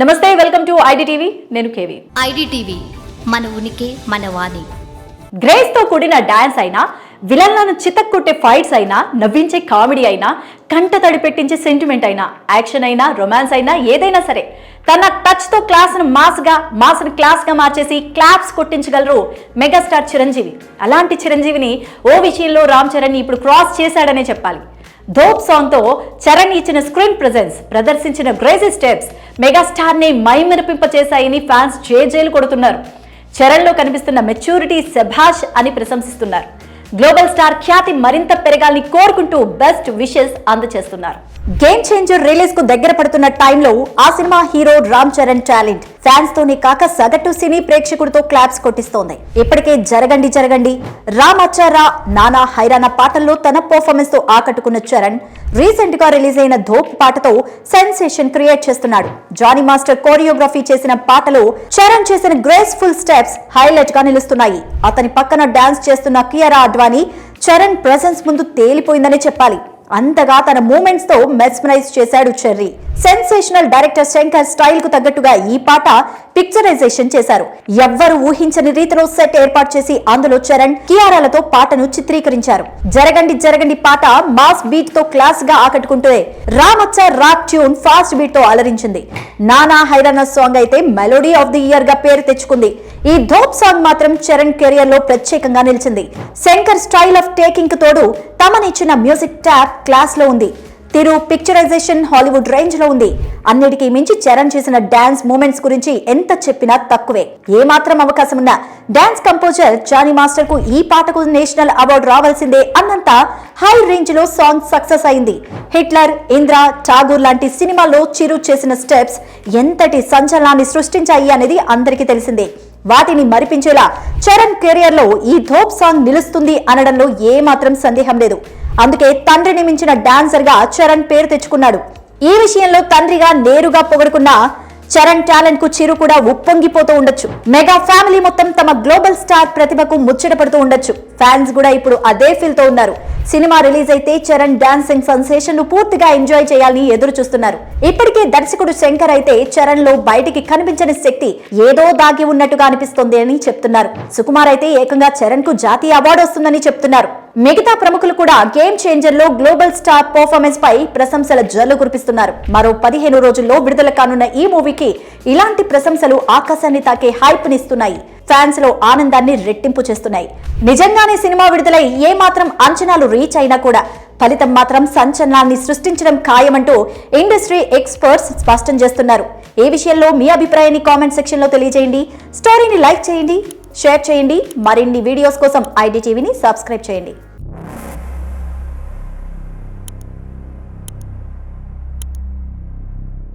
నమస్తే welcome to IDTV. నేను KV. IDTV మన ఉనికి మన వాణి. గ్రేస్తో కూడిన డాన్స్ అయినా విలన్లను చితక్కొట్టే ఫైట్స్ అయినా నవ్వించే కామెడీ అయినా కంట తడి పెట్టించే సెంటిమెంట్ అయినా యాక్షన్ అయినా రొమాన్స్ అయినా ఏదైనా సరే తన టచ్తో క్లాస్ను మాస్గా మాస్ని క్లాస్గా మార్చేసి క్లాప్స్ కొట్టించగలరు మెగాస్టార్ చిరంజీవి. అలాంటి చిరంజీవిని ఓ విషయంలో రామ్ చరణ్ ఇప్పుడు క్రాస్ చేశాడనే చెప్పాలి. ధోప్ సాంగ్తో చరణ్ ఇచ్చిన స్క్రీన్ ప్రెజెన్స్ ప్రదర్శించిన గ్రేజీ స్టెప్స్ మెగాస్టార్ని ఫ్యాన్స్ జేజేలు కొడుతున్నారు. చరణ్లో కనిపిస్తున్న మెచ్యూరిటీ సెభాష్ అని ప్రశంసిస్తున్నారు. గ్లోబల్ స్టార్ ఖ్యాతి మరింత పెరగాలని కోరుకుంటూ బెస్ట్ విషెస్ అందజేస్తున్నారు గేమ్ చేంజర్ రిలీజ్కు దగ్గర పడుతున్న టైంలో ఆ cinema hero Ram Charan talent. Fans తోనే కాక సగటు సినీ ప్రేక్షకుడితో క్లాప్స్ కొట్టిస్తోంది. ఇప్పటికే జరగండి జరగండి. రామ్ అచ్చారా నానా హైరానా పాటల్లో తన పర్ఫార్మెన్స్తో ఆకట్టుకున్న చరణ్ రీసెంట్గా రిలీజ్ అయిన ధోప్ పాటతో సెన్సేషన్ క్రియేట్ చేస్తున్నాడు. జానీ మాస్టర్ కోరియోగ్రఫీ చేసిన పాటలో చరణ్ చేసిన గ్రేస్ఫుల్ స్టెప్స్ హైలైట్గా నిలుస్తున్నాయి. అతని పక్కన డాన్స్ చేస్తున్న కియరా అడ్వాణి చరణ్ ప్రెసెన్స్ ముందు తేలిపోయిందని చెప్పాలి. అంతగా తన మూమెంట్స్తో మెస్మరైజ్ చేశాడు చెర్రీ. సెన్సేషనల్ డైరెక్టర్ శంకర్ స్టైల్కు తగ్గట్టుగా ఈ పాట పిక్చరైజేషన్ చేశారు. ఎవ్వరు ఊహించని రీతిలో సెట్ ఏర్పాటు చేసి అందులో చరణ్ కియారాలతో పాటను చిత్రీకరించారు. జరగండి జరగండి పాట మాస్ బీట్తో క్లాస్గా ఆకట్టుకుంటే రామచ్చ రాక్ ట్యూన్ ఫాస్ట్ బీట్తో అలరించింది. నానా హైరానా సాంగ్ అయితే మెలోడీ ఆఫ్ ది ఇయర్గా పేరు తెచ్చుకుంది. ఈ ధోప్ సాంగ్ మాత్రం చరణ్ కెరియర్లో ప్రత్యేకంగా నిలిచింది. శంకర్ స్టైల్ ఆఫ్ టేకింగ్కు తోడు తమనిచ్చిన మ్యూజిక్ ట్యాప్ క్లాస్లో ఉంది. తిరు పిక్చరైజేషన్ హాలీవుడ్ రేంజ్లో ఉంది. అన్నిటికీ మించి చరణ్ చేసిన డాన్స్ మూమెంట్స్ గురించి ఎంత చెప్పినా తక్కువే. ఏమాత్రం అవకాశం ఉన్నా డాన్స్ కంపోజర్ జానీ మాస్టర్కు ఈ పాటకు నేషనల్ అవార్డు రావాల్సిందే అన్నంత హై రేంజ్లో సాంగ్ సక్సెస్ అయింది. హిట్లర్ ఇంద్ర ఠాగూర్ లాంటి సినిమాల్లో చిరు చేసిన స్టెప్స్ ఎంతటి సంచలనాన్ని సృష్టించాయి అనేది అందరికీ తెలిసిందే. వాటిని మరిపించేలా చరణ్ కెరియర్లో ఈ ధోప్ సాంగ్ నిలుస్తుంది అనడంలో ఏ మాత్రం సందేహం లేదు. అందుకే తండ్రిని మించిన డాన్సర్గా చరణ్ పేరు తెచ్చుకున్నాడు. ఈ విషయంలో తండ్రిగా నేరుగా పొగడుకున్న చరణ్ టాలెంట్కు చిరు కూడా ఉప్పొంగిపోతూ ఉండొచ్చు. మెగా ఫ్యామిలీ మొత్తం తమ గ్లోబల్ స్టార్ ప్రతిభకు ముచ్చట పడుతూ ఉండొచ్చు. ఫ్యాన్స్ కూడా ఇప్పుడు అదే ఫీల్తో ఉన్నారు. సినిమా రిలీజ్ అయితే చరణ్ డాన్సింగ్ సెన్సేషన్ను పూర్తిగా ఎంజాయ్ చేయాలని ఎదురు చూస్తున్నారు. ఇప్పటికే దర్శకుడు శంకర్ అయితే చరణ్లో బయటికి కనిపించని శక్తి ఏదో దాగి ఉన్నట్టుగా అనిపిస్తోంది అని చెప్తున్నారు. సుకుమార్ అయితే ఏకంగా చరణ్కు జాతీయ అవార్డు వస్తుందని చెప్తున్నారు. మిగతా ప్రముఖులు కూడా గేమ్ చేంజర్లో గ్లోబల్ స్టార్ పర్ఫార్మెన్స్ పై ప్రశంసల జల్లు కురిపిస్తున్నారు. మరో పదిహేను రోజుల్లో విడుదల కానున్న ఈ మూవీకి ఇలాంటి ప్రశంసలు ఆకాశాన్ని తాకే హైప్ నిస్తున్నాయి. ఫ్యాన్స్లో ఆనందాన్ని రెట్టింపు చేస్తున్నాయి. నిజంగానే సినిమా విడుదలై ఏ మాత్రం అంచనాలు రీచ్ అయినా కూడా ఫలితం మాత్రం సంచలనాన్ని సృష్టించడం ఖాయమంటూ ఇండస్ట్రీ ఎక్స్పర్ట్స్ స్పష్టం చేస్తున్నారు. ఈ విషయంలో మీ అభిప్రాయాన్ని కామెంట్ సెక్షన్లో తెలియజేయండి. స్టోరీని లైక్ చేయండి. షేర్ చేయండి. మరిన్ని వీడియోస్ కోసం ఐడి టీవీని సబ్స్క్రైబ్ చేయండి.